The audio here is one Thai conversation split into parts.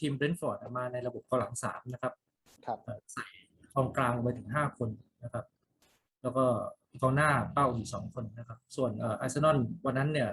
ทีมเบรนท์ฟอร์ดมาในระบบกองหลังสามนะครับครับเอ่อใส่กองกลางไปถึงห้าคนนะครับ แล้วก็กองหน้าเป้าอีกสองคนนะครับ ส่วนเอ่ออาร์เซนอลวันนั้นเนี่ย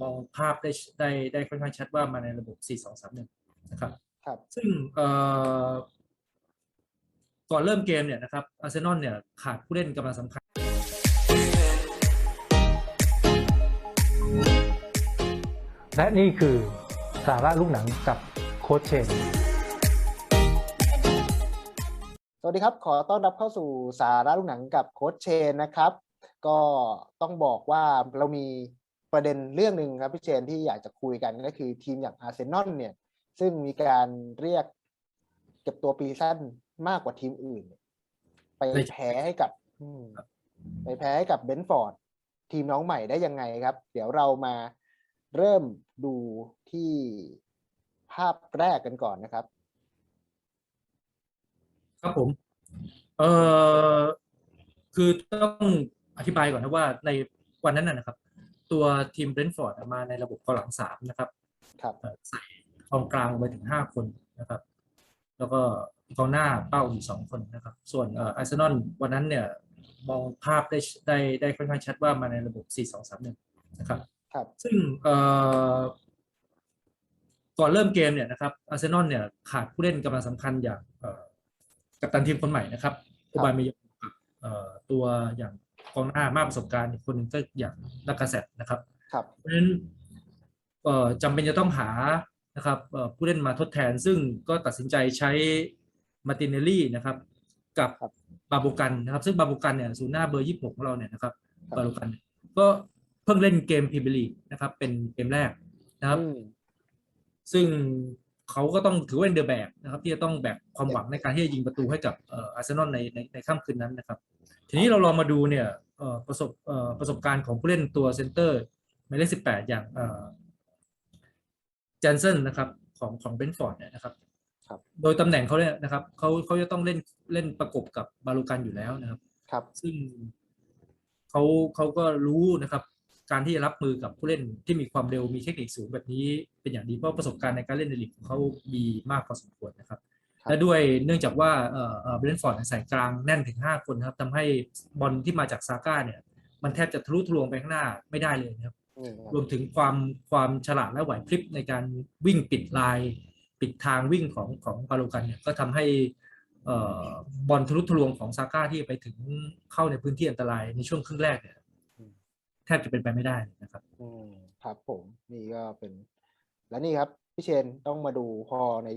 มองภาพได้ได้ได้ค่อนข้างชัดว่ามาในระบบ 4-2-3-1 นะครับ ครับ ซึ่งเอ่อก่อนเริ่มเกมเนี่ยนะครับอาร์เซนอลเนี่ยขาดผู้เล่นกำลังสำคัญ และนี่คือสาระลูกหนังกับ โค้ชเชนสวัสดีครับ ขอต้อนรับเข้าสู่สาระลูกหนังกับโค้ชเชนนะครับ ก็ต้องบอกว่าเรามีประเด็นเรื่องหนึ่งครับพี่เชนที่อยากจะคุยกันก็คือทีมอย่างอาร์เซนอลเนี่ย ซึ่งมีการเรียกเก็บตัวปีสั้นมากกว่าทีมอื่น ไปแพ้ให้กับไปแพ้ให้กับเบนฟอร์ดทีมน้องใหม่ได้ยังไงครับ เดี๋ยวเรามาเริ่มดูที่ ภาพแรกกันก่อนนะครับ ครับผม เอ่อ คือต้องอธิบายก่อนนะว่าในวันนั้นนะนะครับ ตัวทีมเบรนท์ฟอร์ดมาในระบบกองหลังสามนะครับ ครับเอ่อใส่กองกลางไปถึงห้าคนนะครับ แล้วก็กองหน้าเป้าอีกสองคนนะครับ ส่วนเอ่ออาร์เซนอลวันนั้นเนี่ยมองภาพได้ได้ได้ค่อนข้างชัดว่ามาในระบบ 4-2-3-1 นะครับ ครับ ซึ่งเอ่อ ก่อนเริ่มเกมเนี่ยนะครับอาร์เซนอลเนี่ยขาดผู้เล่นกำลังสำคัญอย่างเอ่อกัปตันทีมคนใหม่นะครับโอบายเมยองกับเอ่อตัวอย่างกองหน้ามากประสบการณ์อีกคนหนึ่งก็อย่างลักกาเซตนะครับครับเพราะฉะนั้นเอ่อจำเป็นจะต้องหานะครับเอ่อผู้เล่นมาทดแทนซึ่งก็ตัดสินใจใช้มาร์ตินเนลลี่นะครับกับครับบาบูกันนะครับ ซึ่งบาบูกันเนี่ยศูนย์หน้าเบอร์ยี่สิบหกของเราเนี่ยนะครับครับบาบูกัน ก็เพิ่งเล่นเกมพรีเมียร์ลีกนะครับ เป็นเกมแรกนะครับอืม ซึ่งเขาก็ต้องถือว่าเป็นเดอะแบกนะครับ ที่จะต้องแบกความหวังในการที่จะยิงประตูให้กับเอ่ออาร์เซนอลในในในค่ำคืนนั้นนะครับ ทีนี้เราลองมาดูเนี่ยเอ่อประสบเอ่อประสบการณ์ของผู้เล่นตัวเซนเตอร์หมายเลขสิบแปดอย่างเอ่อเจนเซนนะครับของของเบนฟอร์ดเนี่ยนะครับครับ โดยตำแหน่งเขาเนี่ยนะครับเขาเขาจะต้องเล่นเล่นประกบกับบาลูกันอยู่แล้วนะครับ ครับ ซึ่งเขาเขาก็รู้นะครับ การที่จะรับมือกับผู้เล่นที่มีความเร็วมีเทคนิคสูงแบบนี้เป็นอย่างดีเพราะประสบการณ์ในการเล่นในลีกของเขามีมากพอสมควรนะครับครับและด้วยเนื่องจากว่าเอ่อเอ่อเบรนท์ฟอร์ดใส่กลางแน่นถึง 5 คนนะครับทำให้บอลที่มาจากซาก้าเนี่ย มันแทบจะทะลุทะลวงไปข้างหน้าไม่ได้เลยนะครับอืมรวมถึงความความฉลาดและไหวพริบในการวิ่งปิดลาย ปิดทางวิ่งของของปาโลกันเนี่ยก็ทำให้เอ่อบอลทะลุทะลวงของซาก้าที่ไปถึงเข้าในพื้นที่อันตรายในช่วงครึ่งแรกเนี่ย แทบจะเป็นไปไม่ได้นะครับ อืมครับผมนี่ก็เป็น และนี่ครับพี่เชนต้องมาดูพอใน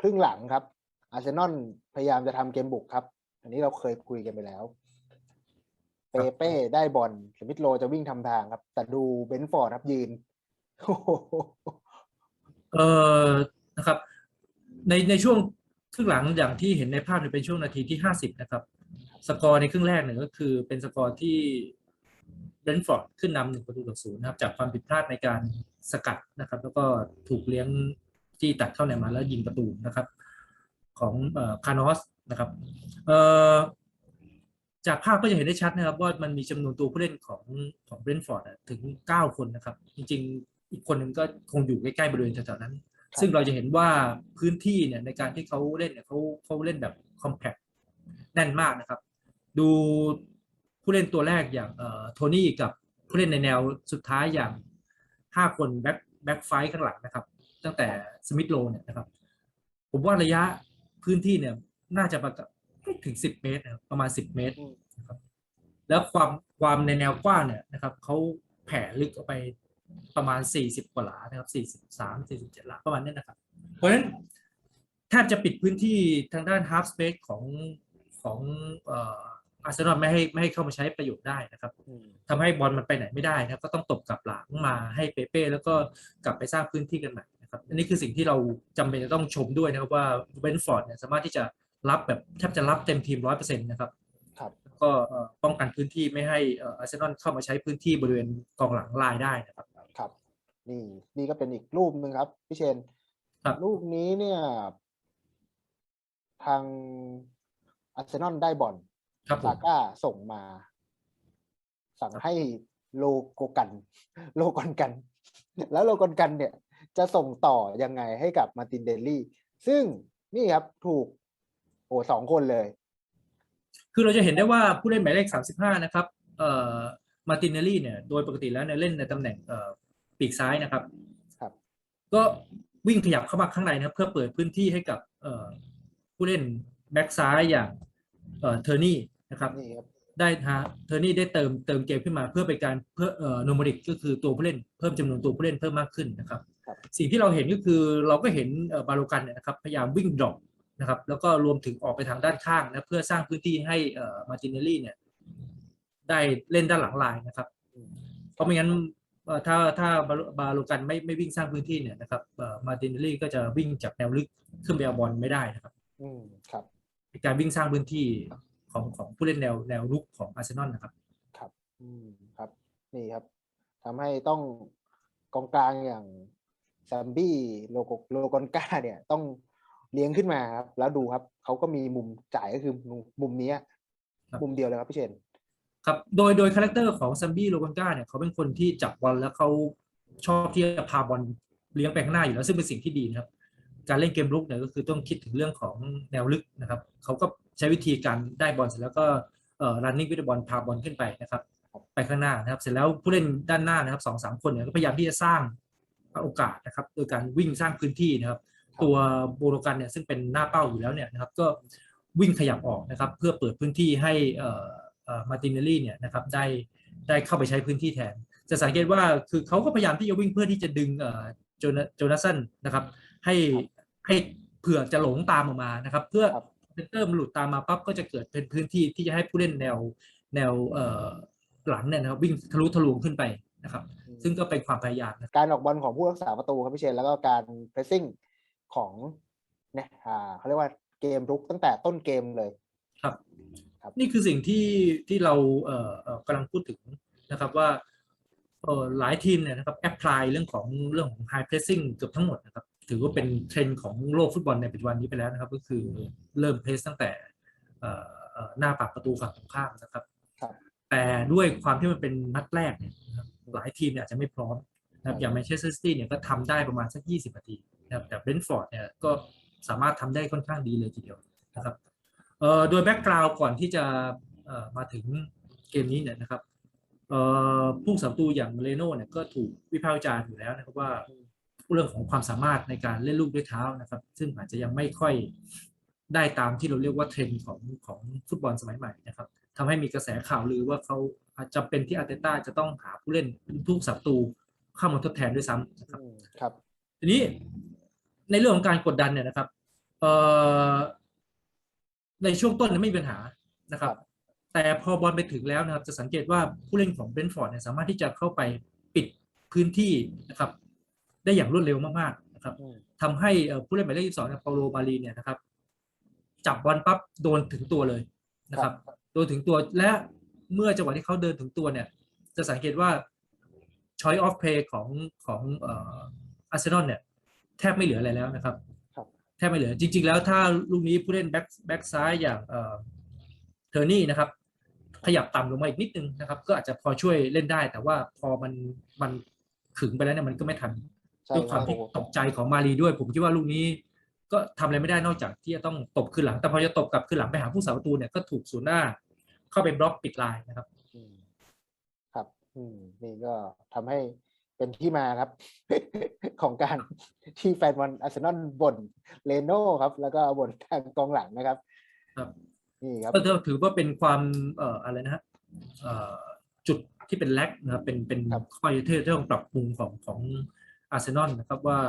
ครึ่งหลังครับ อาร์เซนอลพยายามจะทำเกมบุกครับ อันนี้เราเคยคุยกันไปแล้ว เปเป้ได้บอลสมิธโลจะวิ่งทำทางครับ แต่ดูเบนฟอร์ดครับยืนโอ้โหเออนะครับ ในในช่วงครึ่งหลังอย่างที่เห็นในภาพเนี่ยเป็นช่วงนาทีที่ห้าสิบนะครับ สกอร์ในครึ่งแรกเนี่ยก็คือเป็นสกอร์ที่ เบรนท์ฟอร์ดขึ้นนำหนึ่งประตูต่อศูนย์นะครับจากความผิดพลาดในการสกัดนะครับ แล้วก็ถูกเลี้ยงที่ตัดเข้าในมาแล้วยิงประตูนะครับ ของเอ่อคานอสนะครับเอ่อจากภาพก็จะเห็นได้ชัดนะครับ ว่ามันมีจำนวนตัวผู้เล่นของของเบรนท์ฟอร์ดอะถึงเก้าคนนะครับ จริง ๆ อีกคนหนึ่งก็คงอยู่ใกล้ๆบริเวณแถวๆนั้นครับซึ่งเราจะเห็นว่าพื้นที่เนี่ยในการที่เขาเล่นเนี่ยเขาเขาเล่นแบบคอมแพคแน่นมากนะครับ ดู ผู้เล่นตัวแรกอย่างโทนี่กับผู้เล่นในแนวสุดท้ายอย่างห้าคนแบ็คแบ็คไฟข้างหลังนะครับ ตั้งแต่สมิธโลเนี่ยนะครับ ผมว่าระยะพื้นที่เนี่ยน่าจะประมาณไม่ถึงสิบเมตรนะครับประมาณสิบเมตรนะครับแล้วความความในแนวกว้างเนี่ยนะครับเขาแผ่ลึกออกไปประมาณสี่สิบกว่าหลานะครับสี่สิบสามสี่สิบเจ็ดหลาประมาณนี้นะครับ เพราะฉะนั้นแทบจะปิดพื้นที่ทางด้าน half space ของของเอ่ ออาร์เซนอลไม่ให้ไม่ให้เข้ามาใช้ประโยชน์ได้นะครับอืมทำให้บอลมันไปไหนไม่ได้นะครับก็ต้องตบกลับหลังมาให้เปเป้แล้วก็กลับไปสร้างพื้นที่กันใหม่นะครับอันนี้คือสิ่งที่เราจำเป็นจะต้องชมด้วยนะครับว่าเบนฟอร์ดเนี่ยสามารถที่จะรับแบบแทบจะรับเต็มทีมร้อยเปอร์เซ็นต์นะครับครับแล้วก็เอ่อป้องกันพื้นที่ไม่ให้เอ่ออาร์เซนอลเข้ามาใช้พื้นที่บริเวณกองหลังลายได้นะครับครับ นี่นี่ก็เป็นอีกรูปหนึ่งครับพี่เชนครับรูปนี้เนี่ย ทางอาร์เซนอลได้บอลครับผ ซามก้าส่งมา สั่งให้โลโกกัน โลกอนกัน แล้วโลกอนกันเนี่ย จะส่งต่อยังไงให้กับมาร์ตินเดลลี่ ซึ่งนี่ครับถูก โอ้สองคนเลย คือเราจะเห็นได้ว่าผู้เล่นหมายเลข 35 นะครับเอ่อมาตินเนลลี่เนี่ยโดยปกติแล้วเนี่ยเล่นในตำแหน่งเอ่อปีกซ้ายนะครับ ครับ ก็วิ่งขยับเข้ามาข้างในนะครับ เพื่อเปิดพื้นที่ให้กับเอ่อผู้เล่นแบ็กซ้ายอย่างเอ่อเทอร์นี่ นะครับนี่ครับได้ฮะเทอร์นี่ได้เติมเติมเกมขึ้นมาเพื่อเป็นการเพื่อเอ่อโนมดิกก็คือตัวผู้เล่นเพิ่มจำนวนตัวผู้เล่นเพิ่มมากขึ้นนะครับครับ สิ่งที่เราเห็นก็คือเราก็เห็นเอ่อบาโลกันเนี่ยนะครับพยายามวิ่งดรอปนะครับ แล้วก็รวมถึงออกไปทางด้านข้างนะเพื่อสร้างพื้นที่ให้เอ่อมาตินเนลลี่เนี่ยได้เล่นด้านหลังลายนะครับอืมเพราะไม่งั้นเอ่อถ้าถ้าบาโลบาโลกันไม่ไม่วิ่งสร้างพื้นที่เนี่ยนะครับเอ่อมาตินเนลลี่ก็จะวิ่งจากแนวลึกขึ้นไปเอาบอลไม่ได้นะครับ อืมครับเป็นการวิ่งสร้างพื้นที่ ของของผู้เล่นแนวแนวรุกของอาร์เซนอลนะครับ ครับ อืมครับ นี่ครับทำให้ต้องกองกลางอย่างแซมบี้โลโกโลกอนกาเนี่ยต้องเลี้ยงขึ้นมาครับแล้วดูครับเขาก็มีมุมจ่ายก็คือมุมมุมเนี้ยครับมุมเดียวเลยครับพี่เชนครับโดยโดยคาแรคเตอร์ของซัมบี้โลกอนกาเนี่ยเขาเป็นคนที่จับบอลแล้วเขาชอบที่จะพาบอลเลี้ยงไปข้างหน้าอยู่แล้วซึ่งเป็นสิ่งที่ดีนะครับ การเล่นเกมลุกเนี่ยก็คือต้องคิดถึงเรื่องของแนวลึกนะครับเขาก็ใช้วิธีการได้บอลเสร็จแล้วก็เอ่อ running with the ball พาบอลขึ้นไปนะครับ ไปข้างหน้านะครับ เสร็จแล้วผู้เล่นด้านหน้านะครับสองสามคนเนี่ยก็พยายามที่จะสร้างโอกาสนะครับ โดยการวิ่งสร้างพื้นที่นะครับ ตัวโบโลกันเนี่ยซึ่งเป็นหน้าเป้าอยู่แล้วเนี่ยนะครับ ก็วิ่งขยับออกนะครับ เพื่อเปิดพื้นที่ให้เอ่อมาตินเนลลี่เนี่ยนะครับได้ได้เข้าไปใช้พื้นที่แทน จะสังเกตว่าคือเขาก็พยายามที่จะวิ่งเพื่อที่จะดึงโจนาโจนาสันนะครับ ให้ ให้เผื่อจะหลงตามออกมานะครับ เพื่อครับเซนเตอร์มันหลุดตามมาปั๊บก็จะเกิดเป็นพื้นที่ที่จะให้ผู้เล่นแนวแนวเอ่อหลังเนี่ยนะครับวิ่งทะลุทะลวงขึ้นไปนะครับ ซึ่งก็เป็นความพยายามนะการออกบอลของผู้รักษาประตูครับพี่เชนแล้วก็การเพรสซิ่งของเนี่ยอ่าเขาเรียกว่าเกมรุกตั้งแต่ต้นเกมเลยครับครับ นี่คือสิ่งที่ที่เราเอ่อเอ่อกำลังพูดถึงนะครับว่าเอ่อหลายทีมเนี่ยนะครับแอพพลายเรื่องของเรื่องของ high pressing เกือบทั้งหมดนะครับ ถือว่าเป็นเทรนด์ของโลกฟุตบอลในปัจจุบันนี้ไปแล้วนะครับ ก็คือเริ่มเพรสตั้งแต่เอ่อเอ่อหน้าปากประตูฝั่งตรงข้ามนะครับครับ แต่ด้วยความที่มันเป็นนัดแรกเนี่ยนะครับหลายทีมเนี่ยอาจจะไม่พร้อมนะครับอย่างแมนเชสเตอร์ซิตี้เนี่ยก็ทำได้ประมาณสัก 20 นาทีนะครับแต่เบรนท์ฟอร์ดเนี่ยก็สามารถทำได้ค่อนข้างดีเลยทีเดียวนะครับเอ่อโดยแบ็กกราวด์ก่อนที่จะเอ่อมาถึงเกมนี้เนี่ยนะครับเอ่อผู้สัมตูอย่างเรโน่เนี่ยก็ถูกวิพากษ์วิจารณ์อยู่แล้วนะครับว่า เรื่องของความสามารถในการเล่นลูกด้วยเท้านะครับ ซึ่งอาจจะยังไม่ค่อยได้ตามที่เราเรียกว่าเทรนด์ของของฟุตบอลสมัยใหม่นะครับทำให้มีกระแสข่าวลือว่าเขาอาจจะเป็นที่อาร์เตต้าจะต้องหาผู้เล่นทุกสัปตูเข้ามาทดแทนด้วยซ้ำนะครับอืมครับ ทีนี้ในเรื่องของการกดดันเนี่ยนะครับเอ่อในช่วงต้นเนี่ยไม่มีปัญหานะครับครับ แต่พอบอลไปถึงแล้วนะครับ จะสังเกตว่าผู้เล่นของเบรนท์ฟอร์ดเนี่ยสามารถที่จะเข้าไปปิดพื้นที่นะครับ ได้อย่างรวดเร็วมากๆนะครับอืมทำให้เอ่อผู้เล่นหมายเลข22เนี่ยเปาโลบาลีเนี่ยนะครับ จับบอลปั๊บโดนถึงตัวเลยนะครับ โดนถึงตัวและเมื่อจังหวะที่เขาเดินถึงตัวเนี่ย จะสังเกตว่า choice of play ของของเอ่ออาร์เซนอลเนี่ย แทบไม่เหลืออะไรแล้วนะครับครับ แทบไม่เหลือจริง ๆ แล้วถ้าลูกนี้ผู้เล่นแบ็กแบ็กซ้ายอย่างเอ่อเทอร์นี่นะครับ ขยับต่ำลงมาอีกนิดนึงนะครับ ก็อาจจะพอช่วยเล่นได้ แต่ว่าพอมันมันขึงไปแล้วเนี่ยมันก็ไม่ทันใช่ ด้วยคความรับที่ตกใจของมารีด้วย ผมคิดว่าลูกนี้ ก็ทำอะไรไม่ได้นอกจากที่จะต้องตบขึ้นหลัง แต่พอจะตบกลับขึ้นหลังไปหาผู้สาประตูเนี่ยก็ถูกศูนย์หน้า เข้าไปบล็อกปิดลายนะครับอืมครับ อืมนี่ก็ทำให้เป็นที่มาครับ ของการที่แฟนบอลอาร์เซนอลบ่นเลโน่ครับ แล้วก็บ่นทางกองหลังนะครับ ครับนี่ครับก็ถือว่าเป็นความเอ่ออะไรนะฮะเอ่อจุดที่เป็นแลกนะครับเป็นเป็นครับข้อที่ที่ต้องปรับปรุงของของ อาร์เซนอลนะครับว่า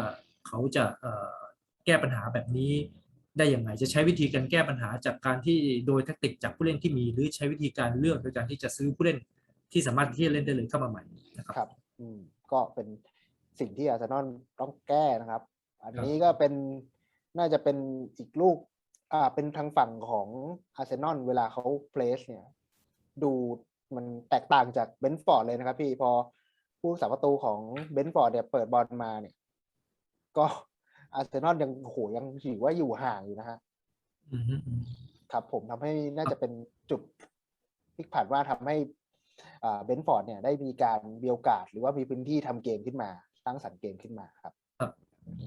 เขาจะเอ่อแก้ปัญหาแบบนี้ได้อย่างไรจะใช้วิธีการแก้ปัญหาจากการที่โดยแทคติกจากผู้เล่นที่มี หรือใช้วิธีการเลือกโดยการที่จะซื้อผู้เล่นที่สามารถที่จะเล่นได้เลยเข้ามาใหม่นะครับครับอืมก็เป็นสิ่งที่อาร์เซนอลต้องแก้นะครับ อันนี้ก็เป็นน่าจะเป็นอีกลูกอ่าเป็นทางฝั่งของอาร์เซนอลเวลาเขาเพลสเนี่ย ดูมันแตกต่างจากเบนฟอร์ดเลยนะครับ พี่พอ ผู้สาประตูของเบนฟอร์ดเนี่ยเปิดบอลมาเนี่ย ก็อาร์เซนอลยังโหยังถือว่าอยู่ห่างอยู่นะฮะอืมฮึอืมครับผมทำให้น่าจะเป็นจุดพลิกผันว่าทำให้เบนฟอร์ดเนี่ยได้มีการมีโอกาส หรือว่ามีพื้นที่ทำเกมขึ้นมาสร้างสรรค์เกมขึ้นมาครับ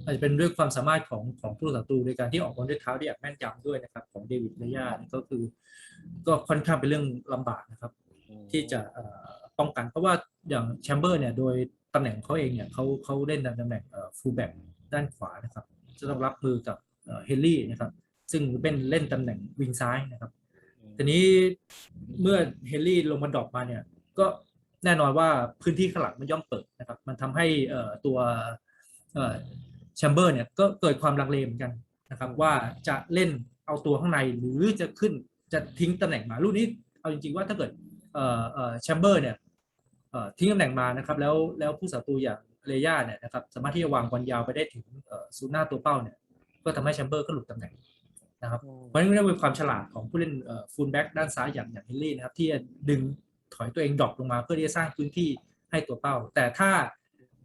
อาจจะเป็นด้วยความสามารถของของผู้ศัตรูในการที่ออกบอลด้วยเท้าได้อย่างแม่นยำด้วยนะครับ ของเดวิดเลย่าก็คือ ก็ค่อนข้างเป็นเรื่องลำบากนะครับ ที่จะเอ่อ ป้องกัน เพราะว่าอย่างแชมเบอร์เนี่ยโดยตำแหน่งของเขาเองเนี่ยเขาเขาเล่นในตำแหน่งฟูลแบ็กด้านขวานะครับ จะต้องรับมือกับเฮนรี่นะครับ ซึ่งเป็นเล่นตำแหน่งวิงซ้ายนะครับทีนี้เมื่อเฮนรี่ลงมาดรอปมาเนี่ยก็แน่นอนว่าพื้นที่ข้างหลังมันย่อมเปิดนะครับ มันทำให้เอ่อตัวแชมเบอร์เนี่ยก็เกิดความลังเลเหมือนกันนะครับ ว่าจะเล่นเอาตัวข้างในหรือจะขึ้นจะทิ้งตำแหน่งมาลูกนี้เอาจริงๆว่าถ้าเกิดแชมเบอร์เนี่ยเอ่อ ทิ้งตำแหน่งมานะครับ แล้วแล้วผู้ศัตรูอย่างเลย่าเนี่ยนะครับสามารถที่จะวางบอลยาวไปได้ถึงเอ่อศูนย์หน้าตัวเป้าเนี่ย ก็ทำให้แชมเบอร์ก็หลุดตำแหน่งนะครับเพราะฉะนั้นเรื่องเป็นความฉลาดของผู้เล่นฟูลแบ็กด้านซ้ายอย่างอย่างเฮนรี่นะครับ ที่จะดึงถอยตัวเองดรอปลงมาเพื่อที่จะสร้างพื้นที่ให้ตัวเป้า แต่ถ้า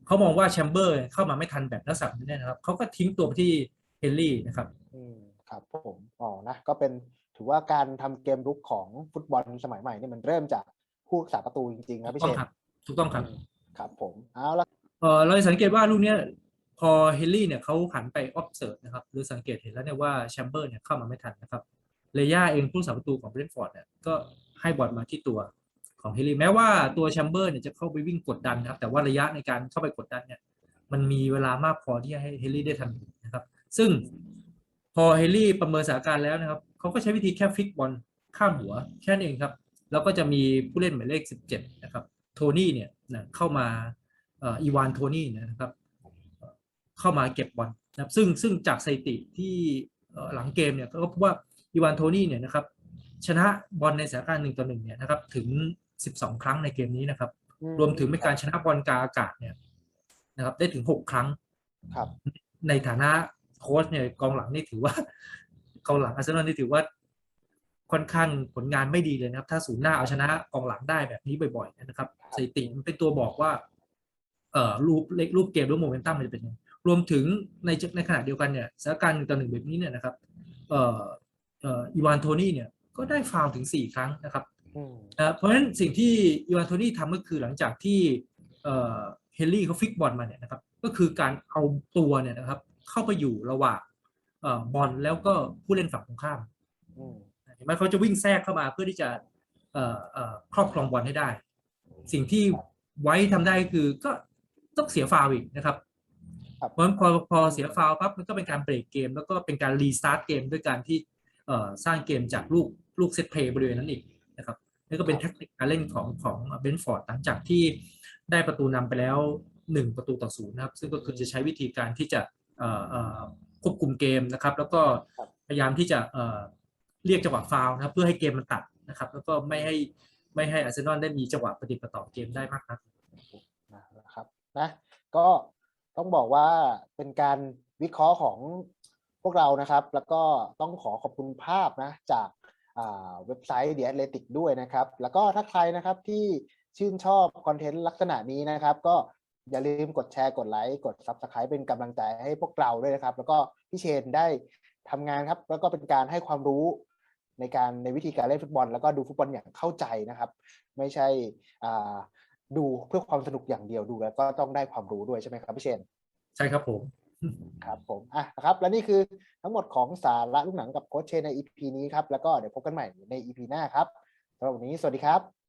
เขามองว่าแชมเบอร์เข้ามาไม่ทันแบบนักสับนี้นะครับเขาก็ทิ้งตัวไปที่เฮนรี่นะครับอืมครับผมอ๋อนะก็เป็นถือว่าการทำเกมรุกของฟุตบอลสมัยใหม่นี่มันเริ่มจาก ผู้รักษาประตูจริงๆครับถูพี่กต้เชองนครับถูกต้องครับอืมครับผมเอาละเออเราจะสังเกตว่าลูกเนี้ยพอเฮนรี่เนี่ยเขาหันไป observe นะครับหรือสังเกตเห็นแล้วเนี่ยว่าแชมเบอร์เนี่ยเข้ามาไม่ทันนะครับเลย่าเองผู้สาประตูของเบรนท์ฟอร์ดเนี่ยก็ให้บอลมาที่ตัวของเฮนรี่แม้ว่าตัวแชมเบอร์เนี่ยจะเข้าไปวิ่งกดดันนะครับแต่ว่าระยะในการเข้าไปกดดันเนี่ยมันมีเวลามากพอที่จะให้เฮนรี่ได้ทันนะครับ ซึ่งพอเฮนรี่ประเมินสถานการณ์แล้วนะครับเขาก็ใช้วิธีแค่ฟลิกบอลข้ามหัวแค่นั้นเองครับ แล้วก็จะมีผู้เล่นหมายเลข 17 นะครับโทนี่เนี่ยนะเข้ามาเอ่ออีวานโทนี่เนยนะครับเอ่อเข้ามาเก็บบอลนะครับซึ่งซึ่งจากสถิติที่เอ่อหลังเกมเนี่ยก็พบว่าอีวานโทนี่เนี่ยนะครับชนะบอลในสถานการณ์หนึ่งต่อหนึ่งเนี่ยนะครับถึง 12 ครั้งในเกมนี้นะครับอืรวมถึงเป็นการชนะบอลกลางอากาศเนี่ยนะครับได้ถึง 6 ครั้งครับในฐานะโค้ชเนี่ยกองหลังนี่ถือว่ากองหลังอาร์เซนอลนี่ถือว่า ค่อนข้างผลงานไม่ดีเลยนะครับ ถ้าศูนย์หน้าเอาชนะกองหลังได้แบบนี้บ่อยๆนะครับสถิติมันเป็นตัวบอกว่าเอ่อรูปเล็กรูปเกมหรือโมเมนตัมมันจะเป็นยังไงรวมถึงในในขณะเดียวกันเนี่ยสถานการณ์หนึ่งต่อหนึ่งแบบนี้เนี่ยนะครับเอ่อเอ่ออีวานโทนี่เนี่ยก็ได้ฟาวล์ถึงสี่ครั้งนะครับอืมนะเพราะฉะนั้นสิ่งที่อีวานโทนี่ทำก็คือหลังจากที่เอ่อเฮนรี่เขาฟิกบอลมาเนี่ยนะครับก็คือการเอาตัวเนี่ยนะครับ เข้าไปอยู่ระหว่างเอ่อบอลแล้วก็ผู้เล่นฝั่งตรงข้ามอืม เห็นไหมเขาจะวิ่งแทรกเข้ามาเพื่อที่จะเอ่อเอ่อครอบครองบอลให้ได้ สิ่งที่ไว้ทำได้ก็คือก็ต้องเสียฟาวล์อีกนะครับครับเพราะฉะนั้นพอพอเสียฟาวล์ปั๊บมันก็เป็นการเบรกเกม แล้วก็เป็นการรีสตาร์ทเกมด้วยการที่เอ่อสร้างเกมจากลูกลูกเซตเพลย์บริเวณนั้นอีกนะครับนี่ก็เป็นแทคนิคการเล่นของของเบนฟอร์ดหลังจากที่ได้ประตูนำไปแล้วหนึ่งประตูต่อศูนย์นะครับ ซึ่งก็คือจะใช้วิธีการที่จะเอ่อเอ่อควบคุมเกมนะครับ แล้วก็พยายามที่จะ เรียกจังหวะฟาวนะครับ เพื่อให้เกมมันตัดนะครับ แล้วก็ไม่ให้ไม่ให้อาร์เซนอลได้มีจังหวะปฏิปต่อเกมได้มากนักนะครับนะก็ต้องบอกว่าเป็นการวิเคราะห์ของพวกเรานะครับ แล้วก็ต้องขอขอบคุณภาพนะจากเว็บไซต์ The Athletic ด้วยนะครับ แล้วก็ถ้าใครนะครับที่ชื่นชอบคอนเทนต์ลักษณะนี้นะครับ ก็อย่าลืมกดแชร์กดไลค์กด Subscribe เป็นกำลังใจให้พวกเราด้วยนะครับ แล้วก็พี่เชนได้ทำงานครับ แล้วก็เป็นการให้ความรู้ ในการในวิธีการเล่นฟุตบอล แล้วก็ดูฟุตบอลอย่างเข้าใจนะครับ ไม่ใช่อ่าดูเพื่อความสนุกอย่างเดียวดูแล้วก็ต้องได้ความรู้ด้วยใช่ไหมครับพี่เชนใช่ครับผมครับผมอะนะครับและนี่คือทั้งหมดของสาระลูกหนังกับโค้ชเชนใน EP นี้ครับแล้วก็เดี๋ยวพบกันใหม่ใน EP หน้าครับสำหรับวันนี้สวัสดีครับ